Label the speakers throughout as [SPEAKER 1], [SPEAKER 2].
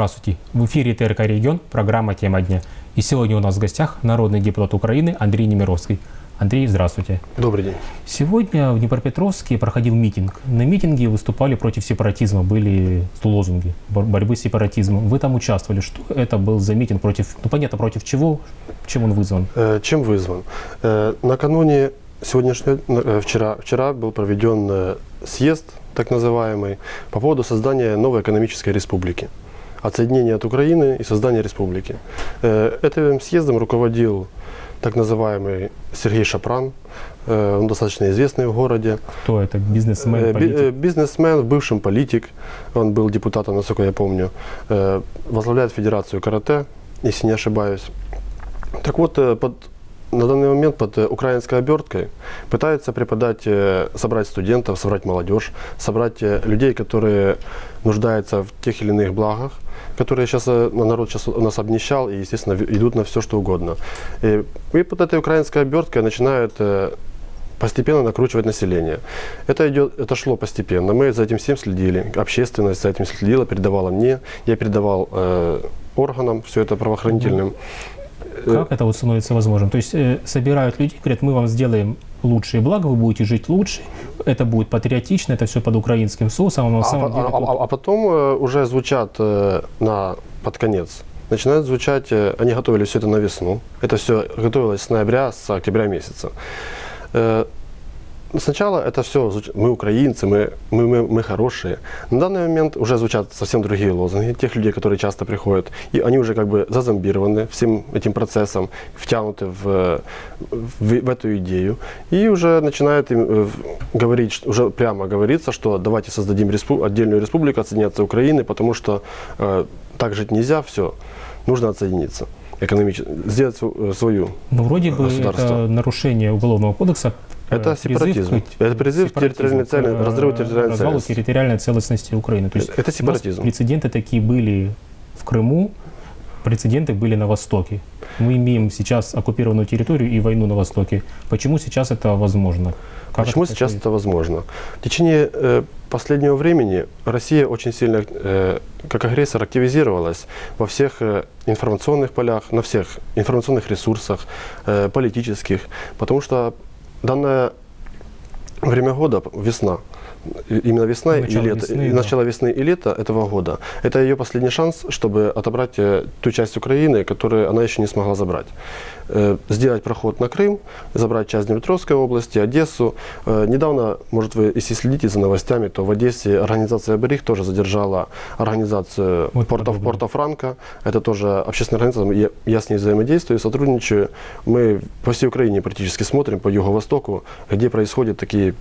[SPEAKER 1] Здравствуйте. В эфире ТРК «Регион», программа «Тема дня». И сегодня у нас в гостях народный депутат Украины Андрей Немировский. Андрей, здравствуйте.
[SPEAKER 2] Добрый день.
[SPEAKER 1] Сегодня в Днепропетровске проходил митинг. На митинге выступали против сепаратизма, были лозунги бор- борьбы с сепаратизмом. Вы там участвовали. Что это был за митинг против, ну понятно, против чего, чем он вызван?
[SPEAKER 2] Э, Чем вызван? Э, Накануне сегодняшнего, э, вчера, вчера был проведен съезд, так называемый, по поводу создания новой экономической республики. Отсоединения от Украины и создания республики. Э, Этим съездом руководил так называемый Сергей Шапран. Э, Он достаточно известный в городе.
[SPEAKER 1] Кто это? Бизнесмен,
[SPEAKER 2] Э, би-
[SPEAKER 1] политик?
[SPEAKER 2] э, Бизнесмен, бывший политик, он был депутатом, насколько я помню, э, возглавляет Федерацию карате, если не ошибаюсь. Так вот, э, под, на данный момент под э, украинской оберткой пытается преподать, э, собрать студентов, собрать молодежь, собрать э, людей, которые нуждаются в тех или иных благах, которые сейчас народ сейчас у нас обнищал и, естественно, идут на все, что угодно. И, и под этой украинской оберткой начинают э, постепенно накручивать население. Это, идет, это шло постепенно. Мы за этим всем следили. Общественность за этим следила, передавала мне. Я передавал э, органам, все это правоохранительным. Э,
[SPEAKER 1] Как это вот становится возможным? То есть э, собирают людей, говорят, мы вам сделаем лучшие блага, вы будете жить лучше, это будет патриотично, это все под украинским соусом, но на
[SPEAKER 2] а,
[SPEAKER 1] самом
[SPEAKER 2] а-
[SPEAKER 1] деле...
[SPEAKER 2] а- а- а потом э, уже звучат э, на, под конец. Начинают звучать, э, они готовили все это на весну. Это все готовилось с ноября, с октября месяца. Сначала это все, мы украинцы, мы, мы, мы, мы хорошие. На данный момент уже звучат совсем другие лозунги тех людей, которые часто приходят. И они уже как бы зазомбированы всем этим процессом, втянуты в, в, в эту идею. И уже начинают им э, говорить, уже прямо говорится, что давайте создадим респу- отдельную республику, от Украины, потому что э, так жить нельзя, все, нужно отсоединиться экономически, сделать св- свою.
[SPEAKER 1] Ну, вроде бы это нарушение Уголовного кодекса. Э,
[SPEAKER 2] Это
[SPEAKER 1] призыв
[SPEAKER 2] сепаратизм.
[SPEAKER 1] к
[SPEAKER 2] Это призыв к территориальной цели-
[SPEAKER 1] к,
[SPEAKER 2] разрыву
[SPEAKER 1] э,
[SPEAKER 2] территориальной
[SPEAKER 1] развалу
[SPEAKER 2] целостности.
[SPEAKER 1] территориальной целостности Украины. То есть
[SPEAKER 2] Это сепаратизм.
[SPEAKER 1] прецеденты такие были в Крыму, прецеденты были на Востоке. Мы имеем сейчас оккупированную территорию и войну на Востоке. Почему сейчас это возможно? Как
[SPEAKER 2] Почему
[SPEAKER 1] это
[SPEAKER 2] сейчас
[SPEAKER 1] происходит?
[SPEAKER 2] это возможно? В течение э, последнего времени Россия очень сильно, э, как агрессор, активизировалась во всех э, информационных полях, на всех информационных ресурсах, э, политических, потому что данное время года, весна, именно весна
[SPEAKER 1] Начало
[SPEAKER 2] и лето,
[SPEAKER 1] весны,
[SPEAKER 2] и
[SPEAKER 1] да.
[SPEAKER 2] начало весны и лета этого года, это ее последний шанс, чтобы отобрать э, ту часть Украины, которую она еще не смогла забрать. Э, сделать проход на Крым, забрать часть Днепропетровской области, Одессу. Э, недавно, может вы, если следите за новостями, то в Одессе организация «Берег» тоже задержала организацию
[SPEAKER 1] Вот
[SPEAKER 2] Порта,
[SPEAKER 1] подробнее.
[SPEAKER 2] Порта Франко. Это тоже общественная организация, я, я с ней взаимодействую, сотрудничаю. Мы по всей Украине практически смотрим, по юго-востоку, где происходят такие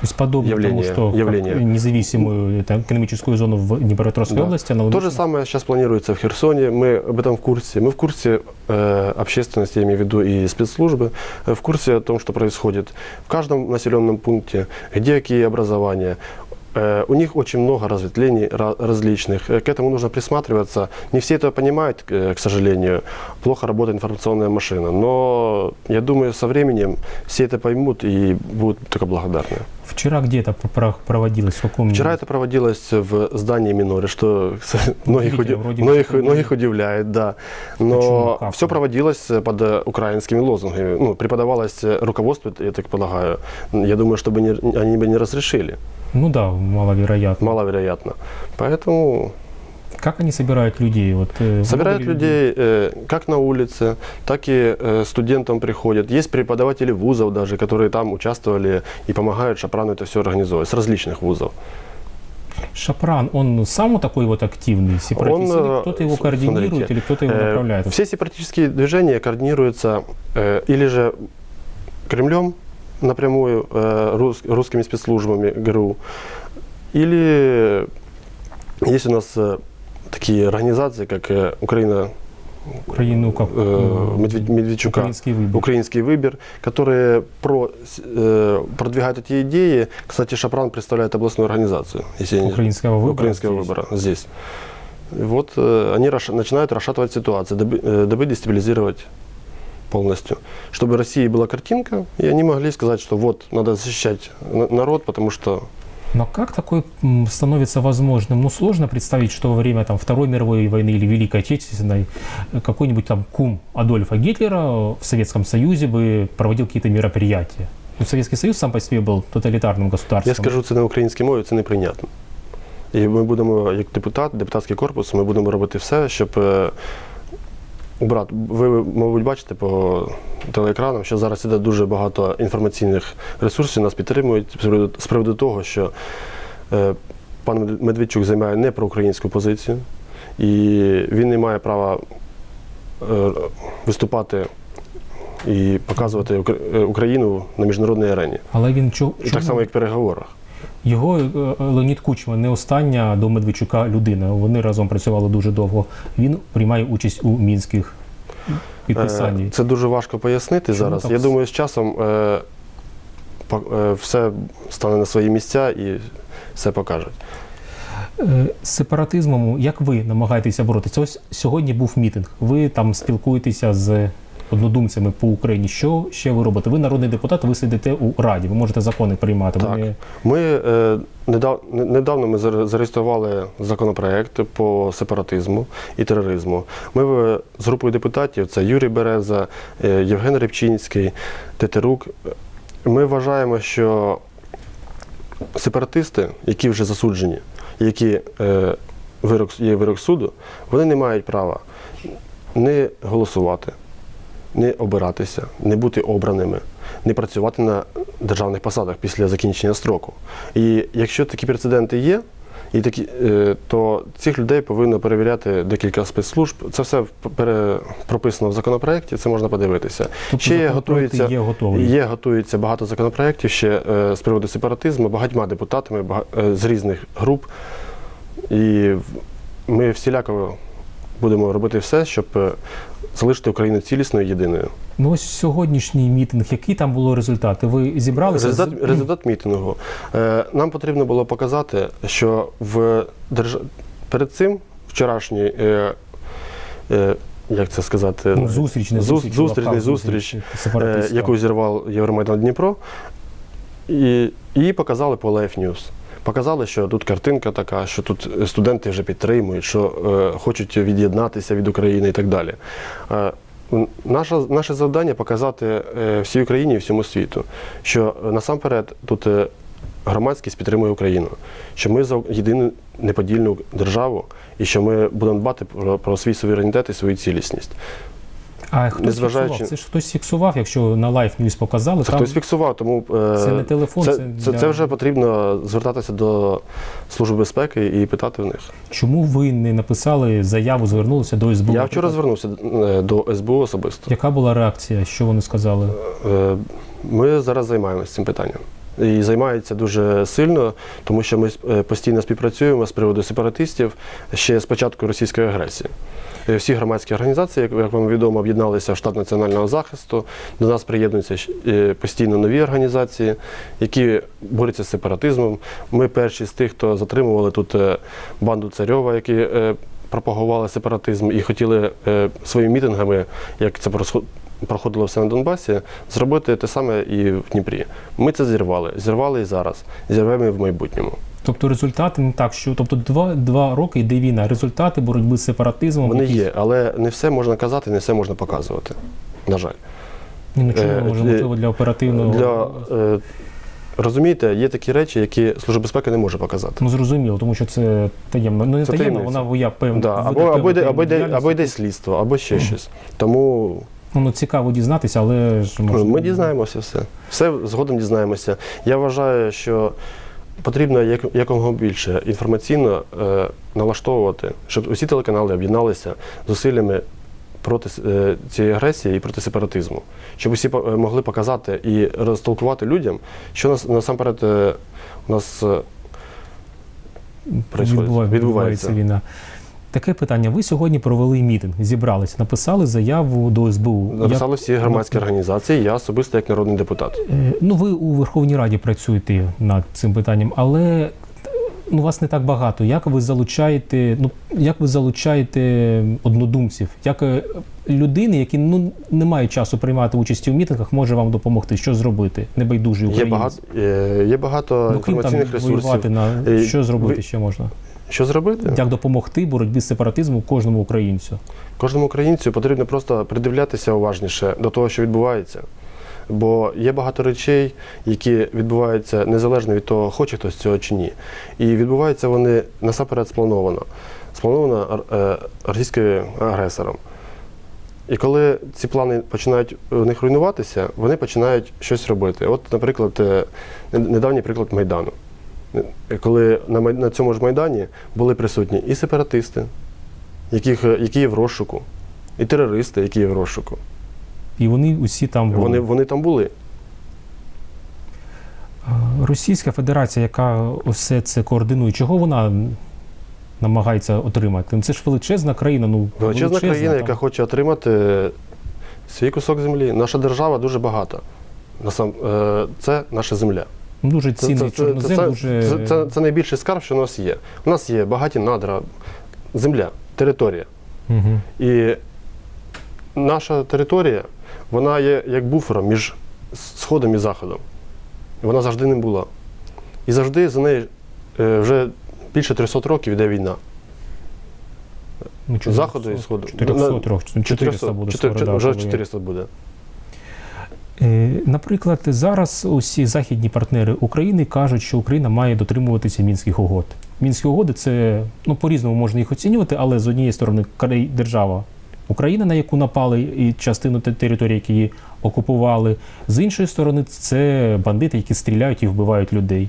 [SPEAKER 1] То есть подобно
[SPEAKER 2] явление-
[SPEAKER 1] тому, что
[SPEAKER 2] явление.
[SPEAKER 1] независимую это, экономическую зону в Днепропетровской
[SPEAKER 2] Да.
[SPEAKER 1] области,
[SPEAKER 2] То же самое сейчас планируется в Херсоне. Мы об этом в курсе. Мы в курсе э, общественности, я имею в виду и спецслужбы, э, в курсе о том, что происходит в каждом населенном пункте, где какие образования. Э, у них очень много разветвлений ра- различных. Э, К этому нужно присматриваться. Не все это понимают, э, к сожалению. Плохо работает информационная машина. Но я думаю, со временем все это поймут и будут только благодарны.
[SPEAKER 1] Вчера где-то про- проводилось в каком
[SPEAKER 2] Вчера это проводилось в здании Миноре, что кстати, многих,
[SPEAKER 1] Удивительно,
[SPEAKER 2] уди-
[SPEAKER 1] вроде
[SPEAKER 2] многих,
[SPEAKER 1] что-то
[SPEAKER 2] многих удивляет, да.
[SPEAKER 1] Почему?
[SPEAKER 2] Но
[SPEAKER 1] Как?
[SPEAKER 2] все проводилось э, под э, украинскими лозунгами. Ну, преподавалось э, руководство, я так полагаю. Я думаю, чтобы не, они бы не разрешили.
[SPEAKER 1] Ну да, маловероятно.
[SPEAKER 2] Маловероятно. Поэтому
[SPEAKER 1] Как они собирают людей? Вот, э,
[SPEAKER 2] собирают людей э, как на улице, так и э, студентам приходят. Есть преподаватели вузов даже, которые там участвовали и помогают Шапрану это все организовывать, с различных вузов.
[SPEAKER 1] Шапран, он сам вот такой вот активный сепаратист,
[SPEAKER 2] Он,
[SPEAKER 1] или
[SPEAKER 2] э,
[SPEAKER 1] кто-то его
[SPEAKER 2] с-
[SPEAKER 1] координирует,
[SPEAKER 2] смотрите,
[SPEAKER 1] или кто-то его
[SPEAKER 2] Э,
[SPEAKER 1] направляет?
[SPEAKER 2] Все сепаратические движения координируются э, или же Кремлем напрямую, э, рус- русскими спецслужбами ГРУ, или есть у нас э, такие организации, как э, Украина
[SPEAKER 1] Украину как
[SPEAKER 2] э,
[SPEAKER 1] э,
[SPEAKER 2] Медведь- Медведчука.
[SPEAKER 1] украинский выбор.
[SPEAKER 2] Украинский выбор, которые про, э, продвигают эти идеи. Кстати, Шапран представляет областную организацию. Если я не-
[SPEAKER 1] Украинского выбора
[SPEAKER 2] Украинского
[SPEAKER 1] здесь.
[SPEAKER 2] выбора здесь. И вот э, они расш- начинают расшатывать ситуацию, дабы, э, дабы дестабилизировать полностью. Чтобы России была картинка, и они могли сказать, что вот, надо защищать на- народ, потому что
[SPEAKER 1] Но как такое м, становится возможным? Ну, сложно представить, что во время там, Второй мировой войны или Великой Отечественной э, какой-нибудь там кум Адольфа Гитлера в Советском Союзе бы проводил какие-то мероприятия. Ну, Советский Союз сам по себе был тоталитарным государством.
[SPEAKER 2] Я скажу це на українській мові, це неприйнятно. І ми будемо, як депутат, депутатський корпус, ми будемо робити все, щоб убрати. Ви, мабуть, бачите по телеекранам, що зараз іде дуже багато інформаційних ресурсів, нас підтримують з приводу, з приводу того, що е, пан Медведчук займає не проукраїнську позицію, і він не має права е, виступати і показувати е, Україну на міжнародній арені.
[SPEAKER 1] Але він чо,
[SPEAKER 2] так само, як в переговорах.
[SPEAKER 1] Його е, Леонід Кучма не остання до Медведчука людина. Вони разом працювали дуже довго. Він приймає участь у мінських підписанні.
[SPEAKER 2] Е, Це дуже важко пояснити
[SPEAKER 1] Чому
[SPEAKER 2] зараз.
[SPEAKER 1] так?
[SPEAKER 2] Я думаю, з часом е, все стане на свої місця і все покажуть.
[SPEAKER 1] З сепаратизмом, як ви намагаєтеся боротися? Ось сьогодні був мітинг. Ви там спілкуєтеся з однодумцями по Україні. Що ще ви робите? Ви народний депутат, ви сидите у раді, ви можете закони приймати.
[SPEAKER 2] Так.
[SPEAKER 1] Вони
[SPEAKER 2] Ми е, недав, недавно ми заре- зареєстрували законопроект по сепаратизму і тероризму. Ми е, з групою депутатів, це Юрій Береза, е, Євген Рибчинський, Тетерук. Ми вважаємо, що сепаратисти, які вже засуджені, які е, вирок, є вирок суду, вони не мають права не голосувати, не обиратися, не бути обраними, не працювати на державних посадах після закінчення строку. І якщо такі прецеденти є, і такі, е, то цих людей повинно перевіряти декілька спецслужб. Це все прописано в законопроекті, це можна подивитися.
[SPEAKER 1] тобто
[SPEAKER 2] ще є готується,
[SPEAKER 1] є
[SPEAKER 2] є готується багато законопроєктів ще е, з приводу сепаратизму, багатьма депутатами е, з різних груп. І ми всіляко будемо робити все, щоб е, залишити Україну цілісною єдиною.
[SPEAKER 1] Ну ось сьогоднішній мітинг, які там були результати? Ви зібралися?
[SPEAKER 2] Результат, результат мітингу. Е, нам потрібно було показати, що в держ... перед цим вчорашній. Е, як це сказати?
[SPEAKER 1] Ну, зустріч, не зустріч,
[SPEAKER 2] зустріч,
[SPEAKER 1] лапках
[SPEAKER 2] зустріч,
[SPEAKER 1] зустріч,
[SPEAKER 2] яку зірвав Євромайдан Дніпро, і її показали по Life News. Показали, що тут картинка така, що тут студенти вже підтримують, що е, хочуть від'єднатися від України і так далі. Е, Наше, наше завдання показати е, всій Україні і всьому світу, що насамперед тут е, громадськість підтримує Україну, що ми за єдину неподільну державу і що ми будемо дбати про, про свій суверенітет і свою цілісність.
[SPEAKER 1] А хтось
[SPEAKER 2] незважаючи-
[SPEAKER 1] фіксував? Це ж хтось фіксував, якщо на Life News показали.
[SPEAKER 2] Це
[SPEAKER 1] там...
[SPEAKER 2] хтось фіксував, тому е,
[SPEAKER 1] Це не телефон,
[SPEAKER 2] це,
[SPEAKER 1] це
[SPEAKER 2] це,
[SPEAKER 1] для-
[SPEAKER 2] це вже потрібно звертатися до Служби безпеки і питати в них.
[SPEAKER 1] Чому ви не написали заяву, звернулися до СБУ?
[SPEAKER 2] Я вчора звернувся е, до СБУ особисто.
[SPEAKER 1] Яка була реакція? Що вони сказали?
[SPEAKER 2] Е, Ми зараз займаємося цим питанням. І займаються дуже сильно, тому що ми е, постійно співпрацюємо з приводу сепаратистів ще з початку російської агресії. Всі громадські організації, як- вам відомо, об'єдналися в штаб національного захисту. До нас приєднуються е, постійно нові організації, які борються з сепаратизмом. Ми перші з тих, хто затримували тут е, банду Царьова, які е, пропагували сепаратизм і хотіли своїми мітингами, як це проходило все на Донбасі, зробити те саме і в Дніпрі. Ми це зірвали. Зірвали і зараз. Зірвемо і в майбутньому.
[SPEAKER 1] Тобто результати не так, що тобто два, два роки йде війна. Результати боротьби з сепаратизмом.
[SPEAKER 2] Вони є, але не все можна казати, не все можна показувати. На жаль.
[SPEAKER 1] Ні, ну, чому,
[SPEAKER 2] Е,
[SPEAKER 1] може, можливо, для оперативного.
[SPEAKER 2] Для, е, розумієте, є такі речі, які Служба безпеки не може показати.
[SPEAKER 1] Ну зрозуміло, тому що це таємно. Ну не
[SPEAKER 2] Це
[SPEAKER 1] таємно,
[SPEAKER 2] таємниця.
[SPEAKER 1] вона я певна.
[SPEAKER 2] Да, або, або, йде, або, йде, або йде слідство, або ще щось. Тому
[SPEAKER 1] Ну, цікаво дізнатися, але ж може.
[SPEAKER 2] ми дізнаємося все. Все згодом дізнаємося. Я вважаю, що потрібно як, якомога більше інформаційно е, налаштовувати, щоб усі телеканали об'єдналися зусиллями проти е, цієї агресії і проти сепаратизму. Щоб усі е, могли показати і розтолкувати людям, що нас насамперед е, у нас е,
[SPEAKER 1] відбувається.
[SPEAKER 2] Відбувається.
[SPEAKER 1] війна. Таке питання. Ви сьогодні провели мітинг, зібралися, написали заяву до СБУ.
[SPEAKER 2] написали всі громадські організації, я особисто як народний депутат.
[SPEAKER 1] Е, Ну, ви у Верховній Раді працюєте над цим питанням, але ну, вас не так багато. Як ви залучаєте, ну як ви залучаєте однодумців? Як е, людини, які ну не мають часу приймати участь у мітингах, може вам допомогти? Що зробити? Небайдужий
[SPEAKER 2] Є багато, е, є багато
[SPEAKER 1] Ну, крім там
[SPEAKER 2] ресурсів.
[SPEAKER 1] на що зробити
[SPEAKER 2] ви-
[SPEAKER 1] ще можна?
[SPEAKER 2] Що зробити?
[SPEAKER 1] Як допомогти боротьбі з сепаратизмом кожному українцю?
[SPEAKER 2] Кожному українцю потрібно просто придивлятися уважніше до того, що відбувається. Бо є багато речей, які відбуваються незалежно від того, хоче хтось цього чи ні. І відбуваються вони насамперед сплановано. Сплановано е, російським агресором. І коли ці плани починають в них руйнуватися, вони починають щось робити. От, наприклад, е, недавній приклад Майдану. Коли на, на цьому ж Майдані були присутні і сепаратисти, яких, які є в розшуку, і терористи, які є в розшуку.
[SPEAKER 1] І вони усі там були.
[SPEAKER 2] Вони, вони там були.
[SPEAKER 1] Російська Федерація, яка усе це координує, чого вона намагається отримати? Ну, Це ж величезна країна. Ну
[SPEAKER 2] Величезна країна,
[SPEAKER 1] там.
[SPEAKER 2] яка хоче отримати свій кусок землі. Наша держава дуже багата. Е, це наша земля.
[SPEAKER 1] Дуже цінний
[SPEAKER 2] це, це,
[SPEAKER 1] чорнозем,
[SPEAKER 2] це,
[SPEAKER 1] дуже
[SPEAKER 2] це, це, це найбільший скарб, що у нас є. У нас є багаті надра, земля, територія.
[SPEAKER 1] Угу.
[SPEAKER 2] І наша територія, вона є як буфером між Сходом і Заходом. Вона завжди ним була. І завжди за нею е, вже більше 300 років йде війна.
[SPEAKER 1] Ну,
[SPEAKER 2] Заходу і Сходу.
[SPEAKER 1] 400
[SPEAKER 2] На-
[SPEAKER 1] трьох, 400 буде
[SPEAKER 2] чотир-
[SPEAKER 1] скоро, да,
[SPEAKER 2] вже 400 буде.
[SPEAKER 1] Е, Наприклад, зараз усі західні партнери України кажуть, що Україна має дотримуватися мінських угод. Мінські угоди це ну по-різному можна їх оцінювати, але з однієї сторони держава Україна, на яку напали, і частину території, які її окупували. З іншої сторони, це бандити, які стріляють і вбивають людей.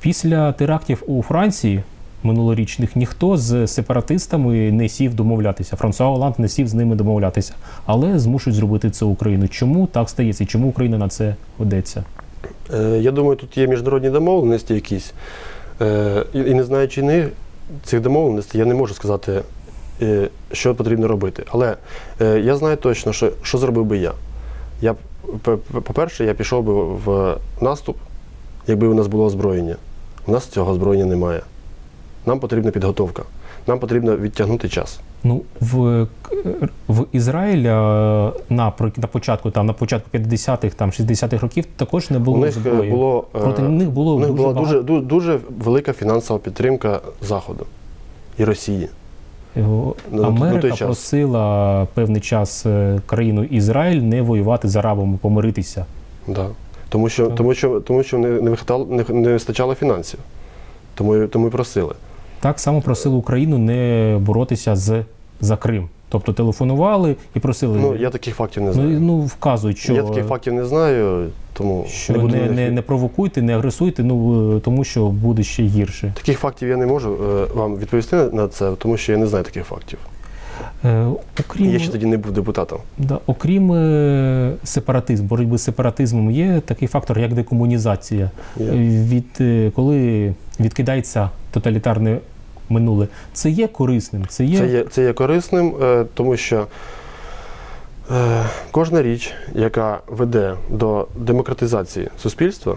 [SPEAKER 1] Після терактів у Франції минулорічних ніхто з сепаратистами не сів домовлятися. Франсуа Оланд не сів з ними домовлятися, але змушують зробити це Україну. Чому так стається? Чому Україна на це ведеться?
[SPEAKER 2] Е, Я думаю, тут є міжнародні домовленості якісь. Е, І не знаючи них, цих домовленостей, я не можу сказати, е, що потрібно робити. Але я знаю точно, що, що зробив би я. я по-перше, я пішов би в наступ, якби у нас було озброєння. У нас цього озброєння немає. Нам потрібна підготовка. Нам потрібно відтягнути час.
[SPEAKER 1] Ну в, в Ізраїля на, про- на початку там на початку 50-х, там 60-х років також не було
[SPEAKER 2] у них е,
[SPEAKER 1] зброї.
[SPEAKER 2] було, е,
[SPEAKER 1] Проти них було
[SPEAKER 2] у них
[SPEAKER 1] дуже
[SPEAKER 2] була
[SPEAKER 1] багато.
[SPEAKER 2] дуже, ду- дуже велика фінансова підтримка Заходу і Росії.
[SPEAKER 1] Його-
[SPEAKER 2] на- на
[SPEAKER 1] Америка
[SPEAKER 2] час.
[SPEAKER 1] просила певний час е, країну Ізраїль не воювати з арабами, помиритися.
[SPEAKER 2] Да. Тому що, тому що, тому що не, не, вистачало, не, не вистачало фінансів. Тому, тому і просили.
[SPEAKER 1] Так само просили Україну не боротися з за Крим. Тобто телефонували і просили.
[SPEAKER 2] Ну, я таких фактів не
[SPEAKER 1] ну,
[SPEAKER 2] знаю.
[SPEAKER 1] ну, вказують, що,
[SPEAKER 2] я таких фактів не знаю, тому
[SPEAKER 1] що
[SPEAKER 2] не
[SPEAKER 1] не, не, не провокуйте, не агресуйте, ну е, тому що буде ще гірше.
[SPEAKER 2] Таких фактів я не можу е, вам відповісти на- це, тому що я не знаю таких фактів.
[SPEAKER 1] Е, окрім,
[SPEAKER 2] я ще тоді не був депутатом.
[SPEAKER 1] да, окрім е, сепаратизм, боротьби з сепаратизмом, є такий фактор, як декомунізація.
[SPEAKER 2] Я-
[SPEAKER 1] Е, Від, е, коли відкидається тоталітарне минуле, це є корисним, це є,
[SPEAKER 2] Це є, це є корисним, е, тому що е, кожна річ, яка веде до демократизації суспільства,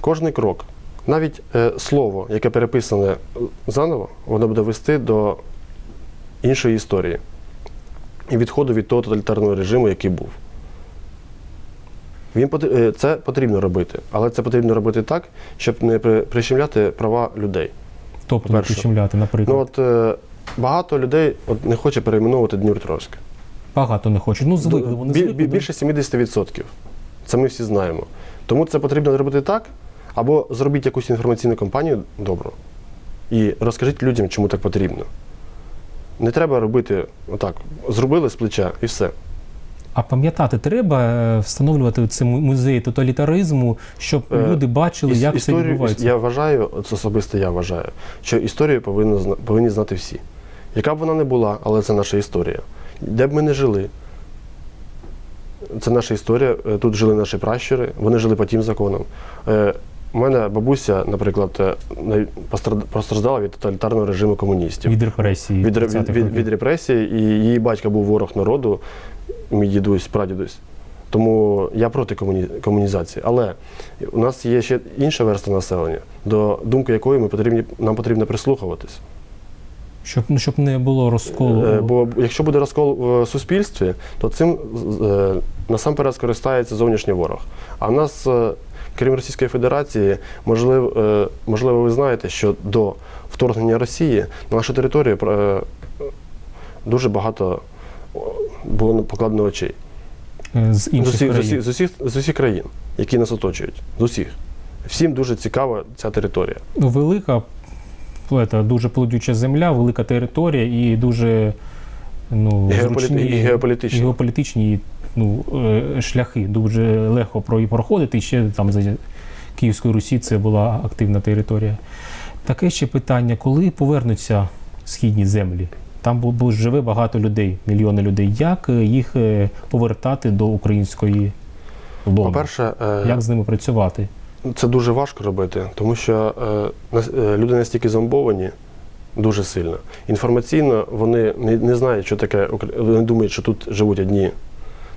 [SPEAKER 2] кожний крок, навіть е, слово, яке переписане заново, воно буде вести до іншої історії і відходу від того тоталітарного режиму, який був. Він, е, це потрібно робити, але це потрібно робити так, щоб не прищемляти права людей.
[SPEAKER 1] Тобто не
[SPEAKER 2] перше.
[SPEAKER 1] прищемляти, наприклад.
[SPEAKER 2] Ну от е, багато людей от, не хоче перейменовувати Дніпропетровськ.
[SPEAKER 1] Багато не хочуть. Ну, звикли, вони
[SPEAKER 2] Бі-
[SPEAKER 1] звикли.
[SPEAKER 2] бі- більше 70%. Це ми всі знаємо. Тому це потрібно зробити так, або зробіть якусь інформаційну кампанію добру і розкажіть людям, чому так потрібно. Не треба робити отак, зробили з плеча і все.
[SPEAKER 1] А пам'ятати треба е, встановлювати ці му- музеї тоталітаризму, щоб
[SPEAKER 2] Е,
[SPEAKER 1] люди бачили, як це
[SPEAKER 2] історію,
[SPEAKER 1] відбувається.
[SPEAKER 2] я вважаю, от особисто я вважаю, що історію повинні, повинні знати всі. Яка б вона не була, але це наша історія. Де б ми не жили, це наша історія. Е, Тут жили наші пращури, вони жили по тим законам. У мене бабуся, наприклад, постраждала від тоталітарного режиму комуністів.
[SPEAKER 1] Від репресії.
[SPEAKER 2] Від, ре-
[SPEAKER 1] 30-х
[SPEAKER 2] від, від, від репресій, і її батько був ворог народу, мій дідусь, прадідусь. Тому я проти комуні- комунізації. Але у нас є ще інша верста населення, до думки якої ми потрібні, нам потрібно прислухуватись.
[SPEAKER 1] Щоб, ну, щоб не було розколу.
[SPEAKER 2] Е, Бо якщо буде розкол в суспільстві, то цим е, насамперед скористається зовнішній ворог. А в нас, е, крім Російської Федерації, можливо, можливо, ви знаєте, що до вторгнення Росії на нашу територію дуже багато було покладено очей.
[SPEAKER 1] е, з
[SPEAKER 2] З
[SPEAKER 1] інших
[SPEAKER 2] усіх, з,
[SPEAKER 1] країн.
[SPEAKER 2] усіх, з, усіх, з усіх країн, які нас оточують. З усіх. Всім дуже цікава ця територія.
[SPEAKER 1] Ну, велика, ета, дуже плодюча земля, велика територія і дуже ну,
[SPEAKER 2] І
[SPEAKER 1] зручні,
[SPEAKER 2] і геополітичні.
[SPEAKER 1] геополітичні, ну, е, шляхи. Дуже легко проходити. І ще там за Київської Русі це була активна територія. Таке ще питання, коли повернуться східні землі? Там живе багато людей, мільйони людей. Як е, їх е, повертати до української лони?
[SPEAKER 2] По-перше, е,
[SPEAKER 1] Як з ними працювати?
[SPEAKER 2] Це дуже важко робити, тому що люди настільки зомбовані дуже сильно. Інформаційно вони не, не знають, що таке Вони думають, що тут живуть одні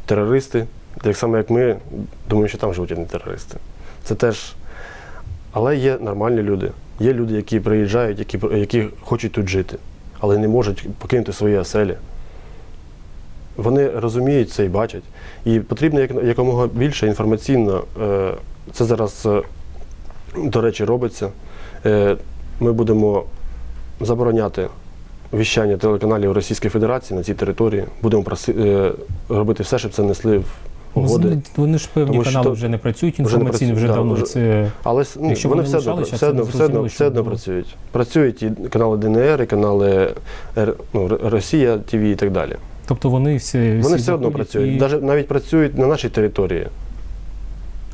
[SPEAKER 2] терористи, так само як ми думаємо, що там живуть одні терористи. Це теж. Але є нормальні люди. Є люди, які приїжджають, які, які хочуть тут жити, але не можуть покинути свої оселі. Вони розуміють це і бачать. І потрібно як, якомога більше інформаційно. Е, це зараз, е, до речі, робиться. Е, ми будемо забороняти віщання телеканалів Російської Федерації на цій території. Будемо робити все, щоб це несли в угоди.
[SPEAKER 1] вони- Вони ж певні
[SPEAKER 2] Тому що
[SPEAKER 1] канали
[SPEAKER 2] то-
[SPEAKER 1] вже не працюють
[SPEAKER 2] вже не
[SPEAKER 1] вже
[SPEAKER 2] працюють, да,
[SPEAKER 1] давно.
[SPEAKER 2] вже-
[SPEAKER 1] Це
[SPEAKER 2] Але с- ну,
[SPEAKER 1] Якщо
[SPEAKER 2] вони
[SPEAKER 1] вони
[SPEAKER 2] все одно,
[SPEAKER 1] лишалися,
[SPEAKER 2] все
[SPEAKER 1] це
[SPEAKER 2] одно, все одно,
[SPEAKER 1] зрозуміло,
[SPEAKER 2] все одно
[SPEAKER 1] було.
[SPEAKER 2] працюють. Працюють і канали ДНР, і канали Р- ну, Р- Росія ТВ і так далі.
[SPEAKER 1] тобто вони всі
[SPEAKER 2] Вони
[SPEAKER 1] всі
[SPEAKER 2] все одно
[SPEAKER 1] заходять
[SPEAKER 2] працюють.
[SPEAKER 1] і
[SPEAKER 2] Навіть, навіть працюють на нашій території,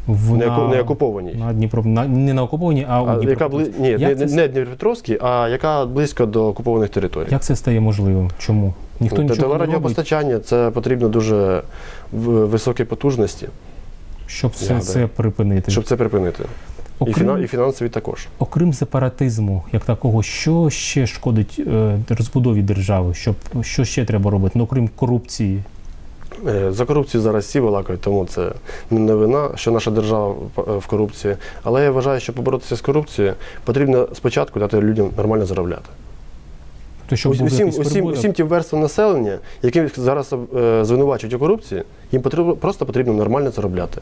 [SPEAKER 1] в,
[SPEAKER 2] не,
[SPEAKER 1] на,
[SPEAKER 2] оку- не окупованій.
[SPEAKER 1] на Дніпро, на, не на окупованій, а,
[SPEAKER 2] А,
[SPEAKER 1] у
[SPEAKER 2] яка
[SPEAKER 1] Дніпропетровській.
[SPEAKER 2] бли... Ні,
[SPEAKER 1] Як
[SPEAKER 2] не,
[SPEAKER 1] це-
[SPEAKER 2] не Дніпропетровській, а яка близько до окупованих територій.
[SPEAKER 1] Як це стає можливим? Чому? Ніхто
[SPEAKER 2] Ну,
[SPEAKER 1] нічого не робить,
[SPEAKER 2] Телерадіопостачання це потрібно дуже в- високі потужності,
[SPEAKER 1] щоб все це припинити.
[SPEAKER 2] щоб це припинити. І,
[SPEAKER 1] окрім,
[SPEAKER 2] фіна... і фінансові також.
[SPEAKER 1] окрім сепаратизму, як такого, що ще шкодить е, розбудові держави? Щоб, що ще треба робити? Ну, окрім корупції.
[SPEAKER 2] Е, За корупцію зараз всі балакають, тому це не новина, що наша держава в- в корупції. Але я вважаю, що поборотися з корупцією потрібно спочатку дати людям нормально заробляти.
[SPEAKER 1] То, щоб був
[SPEAKER 2] усім, усім, усім тим верствам населення, які зараз е, звинувачують у корупції, їм потрібно, просто потрібно нормально заробляти.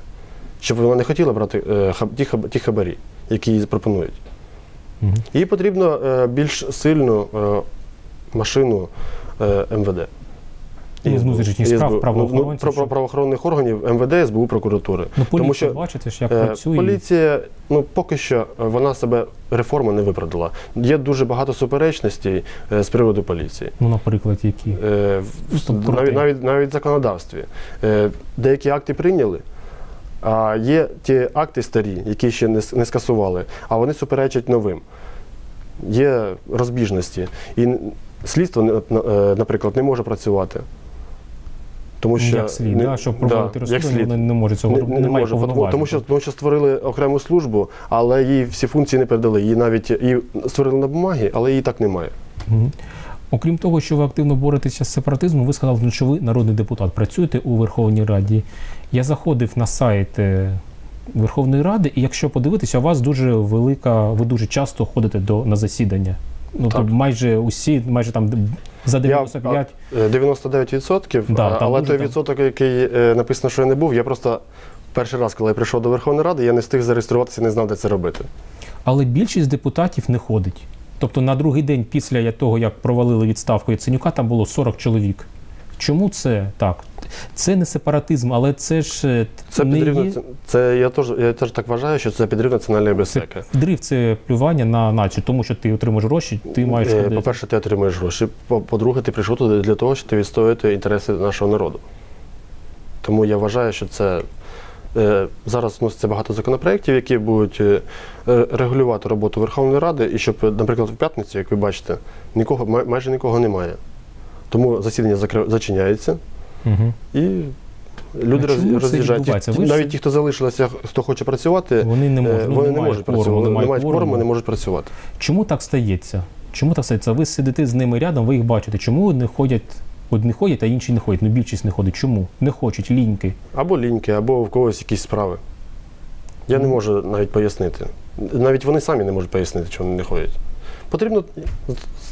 [SPEAKER 2] Щоб вона не хотіла брати е, хаб, ті, хаб, ті хабарі, які їй пропонують.
[SPEAKER 1] Мгм.
[SPEAKER 2] Їй потрібно е, більш сильну е, машину е, МВД.
[SPEAKER 1] Ну, з внутрішніх
[SPEAKER 2] І
[SPEAKER 1] справ, правоохоронців,
[SPEAKER 2] Ну, про, про правоохоронних органів МВД, СБУ, прокуратури.
[SPEAKER 1] Ну, поліція,
[SPEAKER 2] Тому що
[SPEAKER 1] бачите ж, як
[SPEAKER 2] Е,
[SPEAKER 1] працює.
[SPEAKER 2] Поліція, ну поки що вона себе реформа не виправдала. Є дуже багато суперечностей е, з приводу поліції.
[SPEAKER 1] Ну, наприклад, які.
[SPEAKER 2] Е, в-
[SPEAKER 1] Ну,
[SPEAKER 2] навіть, навіть, навіть в законодавстві. Е, деякі акти прийняли, а є ті акти старі, які ще не, не скасували, а вони суперечать новим. Є розбіжності. І слідство, на- на- наприклад, не може працювати. Тому що
[SPEAKER 1] як слід,
[SPEAKER 2] не-
[SPEAKER 1] да, щоб проводити
[SPEAKER 2] як
[SPEAKER 1] розслідування, вони не можуть цього
[SPEAKER 2] Не, не
[SPEAKER 1] немає
[SPEAKER 2] може, тому, тому, що, тому що створили окрему службу, але їй всі функції не передали. Її навіть її створили на бумагі, але її так немає.
[SPEAKER 1] Мгм. Окрім того, що ви активно боретеся з сепаратизмом, ви сказали, що ви народний депутат, працюєте у Верховній Раді. Я заходив на сайт е, Верховної Ради, і якщо подивитися, у вас дуже велика, ви дуже часто ходите до, на засідання. Ну,
[SPEAKER 2] Так.
[SPEAKER 1] то майже усі, майже там за 95.
[SPEAKER 2] Я 99%,
[SPEAKER 1] Да,
[SPEAKER 2] але
[SPEAKER 1] дуже
[SPEAKER 2] той
[SPEAKER 1] там-
[SPEAKER 2] відсоток, який е, написано, що я не був, я просто перший раз, коли я прийшов до Верховної Ради, я не встиг зареєструватися, не знав, де це робити.
[SPEAKER 1] Але більшість депутатів не ходить. Тобто на другий день після того, як провалили відставку Яценюка, там було 40 чоловік. Чому це так? Це не сепаратизм, але це ж е,
[SPEAKER 2] Це
[SPEAKER 1] не
[SPEAKER 2] підрив,
[SPEAKER 1] є...
[SPEAKER 2] це я теж я теж так вважаю, що це підрив національної безпеки.
[SPEAKER 1] Дрив це плювання на націю, тому що ти отримаєш гроші, ти маєш
[SPEAKER 2] Е. По-перше, ти отримуєш гроші. По- По-друге, ти прийшов туди для того, щоб ти відстояти інтереси нашого народу. Тому я вважаю, що це е, зараз вноситься багато законопроєктів, які будуть регулювати роботу Верховної Ради, і щоб, наприклад, в п'ятницю, як ви бачите, нікого май- майже нікого немає. Тому засідання зачиняється
[SPEAKER 1] Угу.
[SPEAKER 2] і люди роз, роз'їжджають. Ті- Навіть ті, хто залишилися, хто хоче працювати,
[SPEAKER 1] Вони не
[SPEAKER 2] е,
[SPEAKER 1] можуть, ну,
[SPEAKER 2] вони не
[SPEAKER 1] немає
[SPEAKER 2] можуть
[SPEAKER 1] кворуму,
[SPEAKER 2] працювати.
[SPEAKER 1] Немає кворуму.
[SPEAKER 2] кворуму, не можуть працювати.
[SPEAKER 1] Чому так стається? Чому так стається? Ви сидите з ними рядом, ви їх бачите. Чому не ходять Одні ходять, а інші не ходять. Ну більшість не ходить. Чому? Не хочуть, ліньки.
[SPEAKER 2] Або ліньки, або в когось якісь справи. Я не можу навіть пояснити. Навіть вони самі не можуть пояснити, чому вони не ходять. Потрібно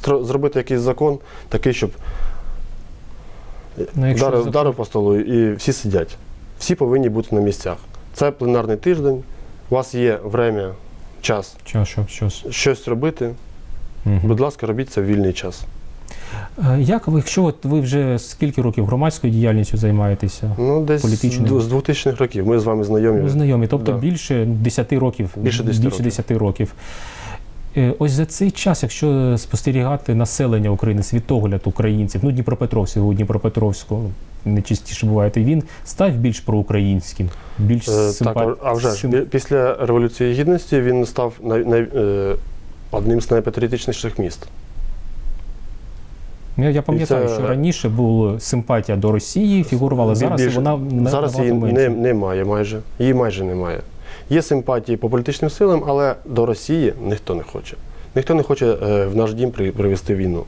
[SPEAKER 2] зробити якийсь закон, такий, щоб
[SPEAKER 1] Ну,
[SPEAKER 2] вдарив,
[SPEAKER 1] закон-
[SPEAKER 2] по столу і всі сидять. Всі повинні бути на місцях. Це пленарний тиждень, у вас є время, час
[SPEAKER 1] Що, що, щось.
[SPEAKER 2] щось робити.
[SPEAKER 1] Мгм.
[SPEAKER 2] Будь ласка, робіть це в вільний час.
[SPEAKER 1] Е, Як ви, якщо от ви вже скільки років громадською діяльністю займаєтеся?
[SPEAKER 2] Ну, десь
[SPEAKER 1] Політичним.
[SPEAKER 2] з 2000-х років ми з вами знайомі.
[SPEAKER 1] Ви знайомі, тобто
[SPEAKER 2] Да.
[SPEAKER 1] більше 10 років.
[SPEAKER 2] Більше 10
[SPEAKER 1] більше
[SPEAKER 2] років.
[SPEAKER 1] 10 років. Е, Ось за цей час, якщо спостерігати населення України, світогляд українців, ну Дніпропетровського, Дніпропетровського, не частіше буває, він став більш проукраїнським, більш
[SPEAKER 2] Е, Так, а- вже ж після Революції Гідності він став най, най, е, одним з найпатріотичніших міст.
[SPEAKER 1] Ну, Я, я пам'ятаю,
[SPEAKER 2] це-
[SPEAKER 1] що раніше була симпатія до Росії, фігурувала зараз,
[SPEAKER 2] Більше-
[SPEAKER 1] і вона
[SPEAKER 2] Зараз її не, немає майже. Її майже немає. Є симпатії по політичним силам, але до Росії ніхто не хоче. Ніхто не хоче е, в наш дім привести війну.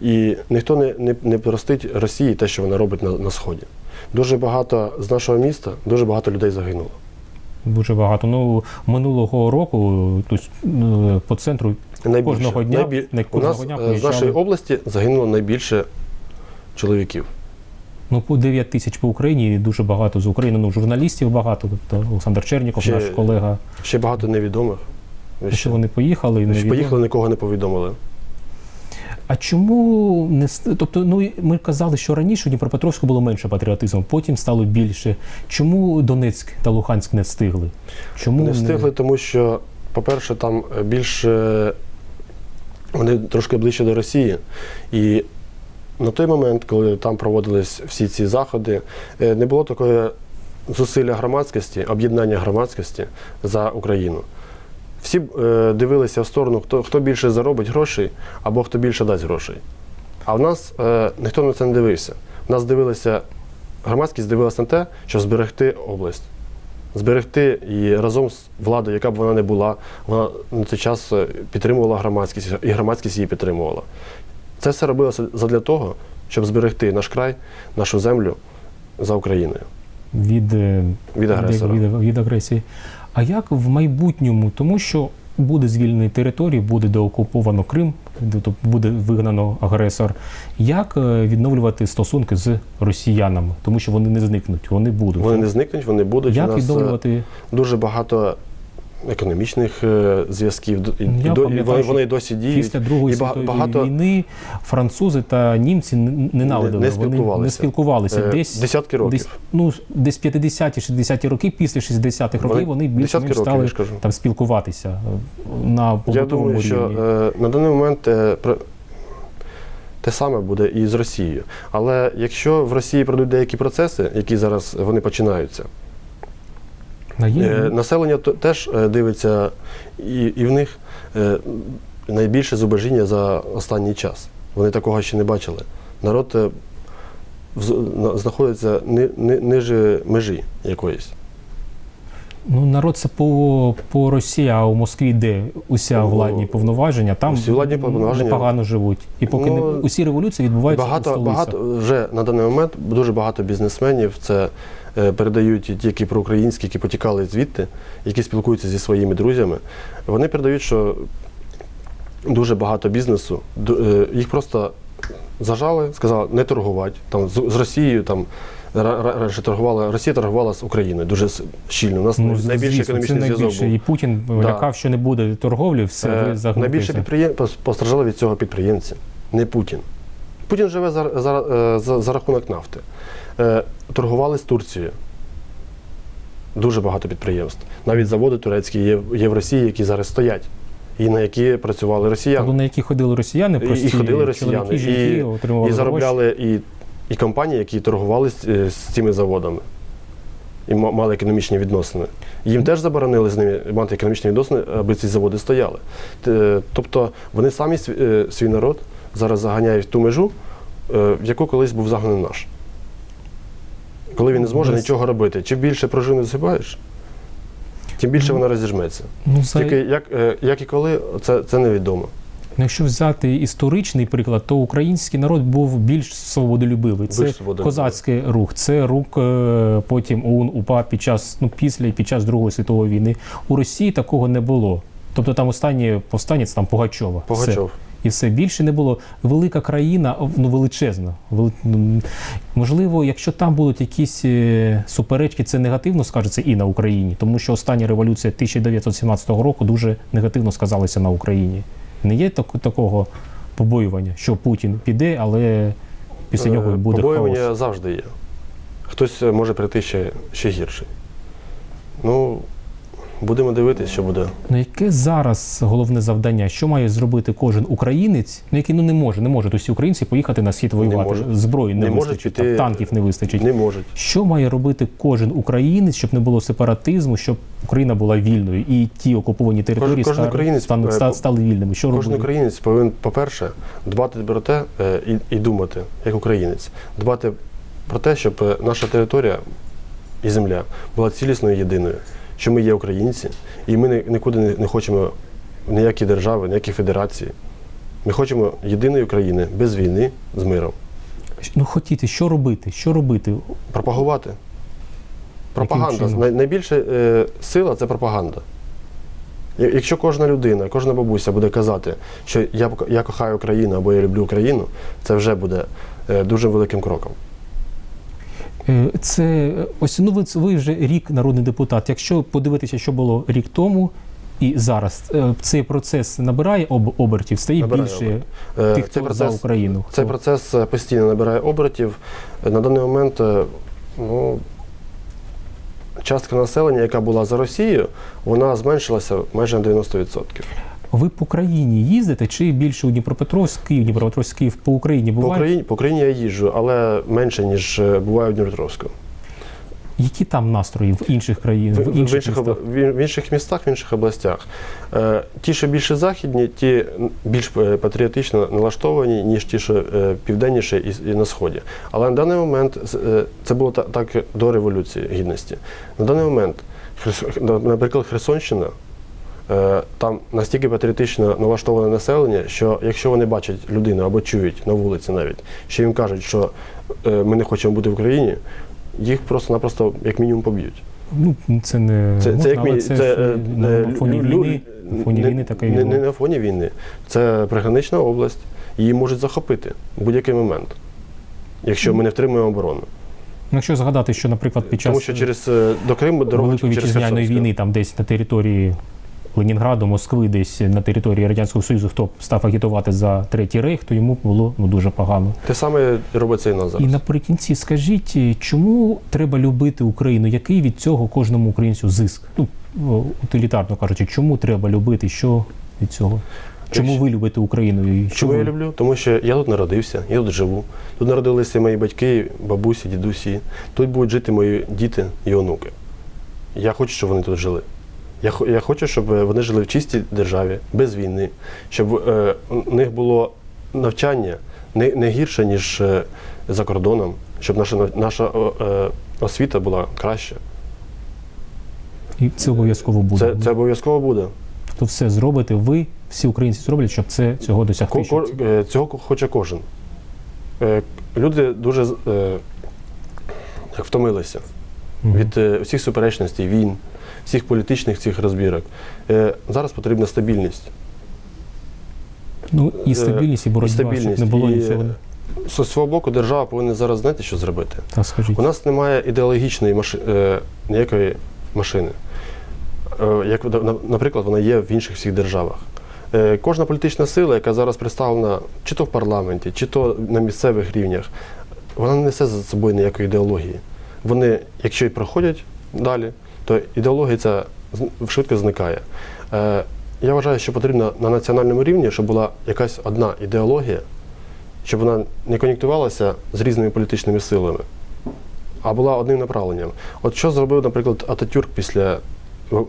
[SPEAKER 2] І ніхто не, не, не простить Росії те, що вона робить на, на Сході. Дуже багато з нашого міста, дуже багато людей загинуло.
[SPEAKER 1] Дуже багато. Ну, минулого року тобто, е, по центру
[SPEAKER 2] Найбільше.
[SPEAKER 1] Кожного дня-
[SPEAKER 2] Найбіль-
[SPEAKER 1] не
[SPEAKER 2] У нас
[SPEAKER 1] дня
[SPEAKER 2] е, з нашої області загинуло найбільше чоловіків.
[SPEAKER 1] Ну, по 9 тисяч по Україні і дуже багато з України. Ну, журналістів багато. Тобто Олександр Черніков,
[SPEAKER 2] Ще-
[SPEAKER 1] наш колега.
[SPEAKER 2] Ще багато невідомих.
[SPEAKER 1] Що вони поїхали і не
[SPEAKER 2] поїхали, нікого не повідомили.
[SPEAKER 1] А чому не с- тобто, ну і ми казали, що раніше у Дніпропетровську було менше патріотизму, потім стало більше. Чому Донецьк та Луганськ не встигли? Чому
[SPEAKER 2] Не встигли, тому що, по-перше, там більше вони трошки ближче до Росії. І на той момент, коли там проводились всі ці заходи, е, не було такої зусилля громадськості, об'єднання громадськості за Україну. Всі е, дивилися в сторону, хто, хто більше заробить грошей або хто більше дасть грошей. А в нас е, ніхто на це не дивився. В нас дивилися, громадськість дивилася на те, щоб зберегти область зберегти і разом з владою, яка б вона не була, вона на той час е, підтримувала громадськість, і громадськість її підтримувала. Це все робилося задля того, щоб зберегти наш край, нашу землю за Україною
[SPEAKER 1] від, е,
[SPEAKER 2] від агресора.
[SPEAKER 1] від, від агресії? А як в майбутньому? Тому що буде звільнені території, буде деокуповано Крим, тобто буде вигнано агресор. Як е, відновлювати стосунки з росіянами? Тому що вони не зникнуть, вони будуть.
[SPEAKER 2] Вони не зникнуть, вони будуть.
[SPEAKER 1] Як
[SPEAKER 2] е,
[SPEAKER 1] відновлювати?
[SPEAKER 2] дуже багато економічних е, зв'язків, і,
[SPEAKER 1] Я
[SPEAKER 2] до- і вони, вони досі діють.
[SPEAKER 1] Після Другої
[SPEAKER 2] і
[SPEAKER 1] світової
[SPEAKER 2] багато-
[SPEAKER 1] війни французи та німці ненавидили.
[SPEAKER 2] Не- не
[SPEAKER 1] Вони не
[SPEAKER 2] спілкувалися.
[SPEAKER 1] спілкувалися.
[SPEAKER 2] Е,
[SPEAKER 1] Десь,
[SPEAKER 2] десятки років.
[SPEAKER 1] Десь, ну, десь 50-60-ті роки, після 60-х років
[SPEAKER 2] Вони-
[SPEAKER 1] більш-менш
[SPEAKER 2] років,
[SPEAKER 1] стали там спілкуватися е, на
[SPEAKER 2] Я думаю, що е, на даний момент е, про- те саме буде і з Росією. Але якщо в Росії пройдуть деякі процеси, які зараз вони починаються, е, населення теж е, дивиться, і, і в них е, найбільше зубожіння за останній час. Вони такого ще не бачили. Народ е, знаходиться ни, ни, ниже межі якоїсь.
[SPEAKER 1] Ну, народ це по, по Росії, а у Москві, де уся владні повноваження, там
[SPEAKER 2] усі владні повноваження-
[SPEAKER 1] непогано живуть. І поки
[SPEAKER 2] Ну,
[SPEAKER 1] не усі революції відбуваються у
[SPEAKER 2] Багато,
[SPEAKER 1] столицях.
[SPEAKER 2] багато вже на даний момент дуже багато бізнесменів це е, передають ті, які проукраїнські, які потікали звідти, які спілкуються зі своїми друзями. Вони передають, що дуже багато бізнесу, е, їх просто зажали, сказали не торгувати. Там з, з Росією там раніше торгувала, Росія торгувала з Україною дуже щільно. У нас
[SPEAKER 1] Ну,
[SPEAKER 2] найбільший економічний зв'язок
[SPEAKER 1] найбільше.
[SPEAKER 2] був.
[SPEAKER 1] І Путін
[SPEAKER 2] Да.
[SPEAKER 1] лякав, що не буде торговлі, все,
[SPEAKER 2] Е,
[SPEAKER 1] загнутися.
[SPEAKER 2] Найбільше підприєм... постраждали від цього підприємці, не Путін. Путін живе за, за, е, за, за рахунок нафти. Е, торгували з Турцією. Дуже багато підприємств. Навіть заводи турецькі є, є в Росії, які зараз стоять, і на які працювали росіяни.
[SPEAKER 1] Тобто, на які ходили росіяни, прості
[SPEAKER 2] і ходили росіяни,
[SPEAKER 1] чоловіки, жінки,
[SPEAKER 2] і, і заробляли і, і компанії, які торгували з, е, цими заводами. І ма- мали економічні відносини. Їм теж заборонили з ними мати економічні відносини, аби ці заводи стояли. Тобто вони самі е, свій народ зараз заганяють в ту межу, е, в яку колись був загнаний наш. Коли він не зможе
[SPEAKER 1] Без-
[SPEAKER 2] нічого робити. Чим більше пружини засипаєш, тим більше вона розіжметься.
[SPEAKER 1] Ну, за...
[SPEAKER 2] Тільки як, е, як і коли, це, це невідомо.
[SPEAKER 1] Ну, Якщо взяти історичний приклад, то український народ був більш свободолюбивий. Це
[SPEAKER 2] Більш свободолюбивий.
[SPEAKER 1] козацький рух, це рух е, потім ОУН УПА під час ну після і під час Другої світової війни. У Росії такого не було. Тобто там останнє повстання це там Пугачова. Все. І все більше не було. Велика країна, ну величезна. Вели- ну, Можливо, якщо там будуть якісь е, суперечки, це негативно скажеться і на Україні, тому що остання революція 1917 року дуже негативно сказалася на Україні. Не є так, такого побоювання, що Путін піде, але після нього
[SPEAKER 2] Е,
[SPEAKER 1] буде
[SPEAKER 2] Побоювання
[SPEAKER 1] хаос.
[SPEAKER 2] завжди є. Хтось е, може прийти ще, ще гірший. Ну, будемо дивитися, що буде.
[SPEAKER 1] Ну яке зараз головне завдання? Що має зробити кожен українець, ну який ну не може, не можуть усі українці поїхати на схід воювати. Зброї не,
[SPEAKER 2] Не можуть
[SPEAKER 1] вистачить, там, танків не вистачить.
[SPEAKER 2] Не можуть.
[SPEAKER 1] Що має робити кожен українець, щоб не було сепаратизму, щоб Україна була вільною і ті окуповані території
[SPEAKER 2] кожен
[SPEAKER 1] ста-
[SPEAKER 2] українець,
[SPEAKER 1] стануть-
[SPEAKER 2] е,
[SPEAKER 1] стали вільними? Що
[SPEAKER 2] Кожен
[SPEAKER 1] робити?
[SPEAKER 2] українець повинен, по-перше, дбати про те е, і, і думати, як українець, дбати про те, щоб е, наша територія і земля була цілісною єдиною, що ми є українці, і ми ні- нікуди не, хочемо ніякі держави, ніякі федерації. Ми хочемо єдиної України без війни, з миром.
[SPEAKER 1] Ну хотіти, що робити? Що робити?
[SPEAKER 2] Пропагувати. Пропаганда. Найбільша е, сила це пропаганда. Якщо кожна людина, кожна бабуся буде казати, що я, я кохаю Україну або я люблю Україну, це вже буде е, дуже великим кроком.
[SPEAKER 1] Е, Це е, ось ну ви, ви вже рік народний депутат. Якщо подивитися, що було рік тому і зараз, е, цей процес набирає об, обертів, стає
[SPEAKER 2] Набирає
[SPEAKER 1] більше
[SPEAKER 2] обертів. Е,
[SPEAKER 1] тих, хто за Україну.
[SPEAKER 2] Цей
[SPEAKER 1] Хто?
[SPEAKER 2] процес е, постійно набирає обертів. Е, На даний момент е, ну, частка населення, яка була за Росією, вона зменшилася майже на 90%.
[SPEAKER 1] Ви по країні їздите чи більше у Дніпропетровськ, Київ, Дніпропетровськ, Київ по Україні
[SPEAKER 2] По
[SPEAKER 1] буває?
[SPEAKER 2] Україні, по Україні я їжджу, але менше, ніж е, буває в Дніпропетровську.
[SPEAKER 1] Які там настрої в інших країнах,
[SPEAKER 2] В,
[SPEAKER 1] в інших,
[SPEAKER 2] інших,
[SPEAKER 1] містах?
[SPEAKER 2] в в інших містах, в інших областях. Е, ті, що більше західні, ті більш е, патріотично налаштовані, ніж ті, що е, південніше і, і на сході. Але на даний момент е, це було та- так до Революції Гідності. На даний момент, наприклад, Херсонщина. Е, Там настільки патріотично налаштоване населення, що якщо вони бачать людину або чують на вулиці навіть, що їм кажуть, що е, ми не хочемо бути в Україні, їх просто-напросто як мінімум поб'ють.
[SPEAKER 1] Ну, це не
[SPEAKER 2] Це,
[SPEAKER 1] можна,
[SPEAKER 2] це як
[SPEAKER 1] але
[SPEAKER 2] мі-
[SPEAKER 1] це,
[SPEAKER 2] це, е,
[SPEAKER 1] на фоні
[SPEAKER 2] лю-
[SPEAKER 1] війни, на фоні
[SPEAKER 2] не,
[SPEAKER 1] війни таке
[SPEAKER 2] не, не на фоні війни. Це пригранична область. Її можуть захопити в будь-який момент, якщо ми не втримуємо оборону.
[SPEAKER 1] Ну, Якщо згадати, що, наприклад, під час
[SPEAKER 2] Тому що через до Криму дорога
[SPEAKER 1] Великої
[SPEAKER 2] через
[SPEAKER 1] вітчизняної війни, там десь на території Ленінграду, Москви, десь на території Радянського Союзу, хто став агітувати за третій рейх, то йому було ну, дуже погано.
[SPEAKER 2] Те саме робиться і нас
[SPEAKER 1] І наприкінці скажіть, чому треба любити Україну? Який від цього кожному українцю зиск? Ну, утилітарно кажучи, чому треба любити? Що від цього? Чому ви любите Україну? І
[SPEAKER 2] Чому
[SPEAKER 1] ви...
[SPEAKER 2] я люблю? Тому що я тут народився, я тут живу. Тут народилися мої батьки, бабусі, дідусі. Тут будуть жити мої діти і онуки. Я хочу, щоб вони тут жили. Я, я хочу, щоб е, вони жили в чистій державі, без війни, щоб е, у них було навчання не, не гірше, ніж е, за кордоном, щоб наша, наша е, освіта була краща.
[SPEAKER 1] І це обов'язково буде.
[SPEAKER 2] Це, це обов'язково буде.
[SPEAKER 1] То все зробите ви, всі українці зроблять, щоб це цього досягти.
[SPEAKER 2] Ко- ко- е, Цього хоче кожен. Е, Люди дуже е, втомилися
[SPEAKER 1] Мгм.
[SPEAKER 2] від е, всіх суперечностей, війн, всіх політичних цих розбірок. Е, Зараз потрібна стабільність.
[SPEAKER 1] Ну і стабільність, і боротьба, щоб
[SPEAKER 2] стабільність,
[SPEAKER 1] не було
[SPEAKER 2] і,
[SPEAKER 1] нічого.
[SPEAKER 2] З свого боку, держава повинна зараз знати, що зробити.
[SPEAKER 1] Так скажіть.
[SPEAKER 2] У нас немає ідеологічної маши... е, ніякої машини. Е, як, наприклад, вона є в інших всіх державах. Е, Кожна політична сила, яка зараз представлена чи то в парламенті, чи то на місцевих рівнях, вона не несе за собою ніякої ідеології. Вони, якщо і проходять далі, то ідеологія ця швидко зникає. Е, Я вважаю, що потрібно на національному рівні, щоб була якась одна ідеологія, щоб вона не конектувалася з різними політичними силами, а була одним направленням. От що зробив, наприклад, Ататюрк після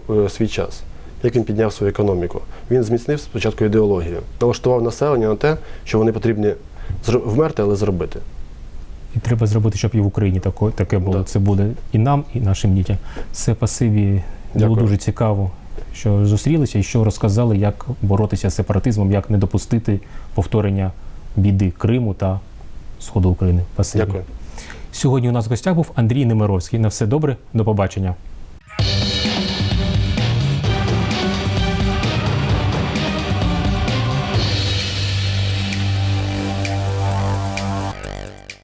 [SPEAKER 2] е, свій час? Як він підняв свою економіку? Він зміцнив спочатку ідеологію, налаштував населення на те, що вони потрібні вмерти, але зробити.
[SPEAKER 1] І треба зробити, щоб і в Україні тако, таке було.
[SPEAKER 2] Да.
[SPEAKER 1] Це буде і нам, і нашим дітям. Це пасиві було дуже цікаво, що зустрілися і що розказали, як боротися з сепаратизмом, як не допустити повторення біди Криму та Сходу України. Пасиві.
[SPEAKER 2] Дякую.
[SPEAKER 1] Сьогодні у нас в гостях був Андрій Немировський. На все добре, до побачення.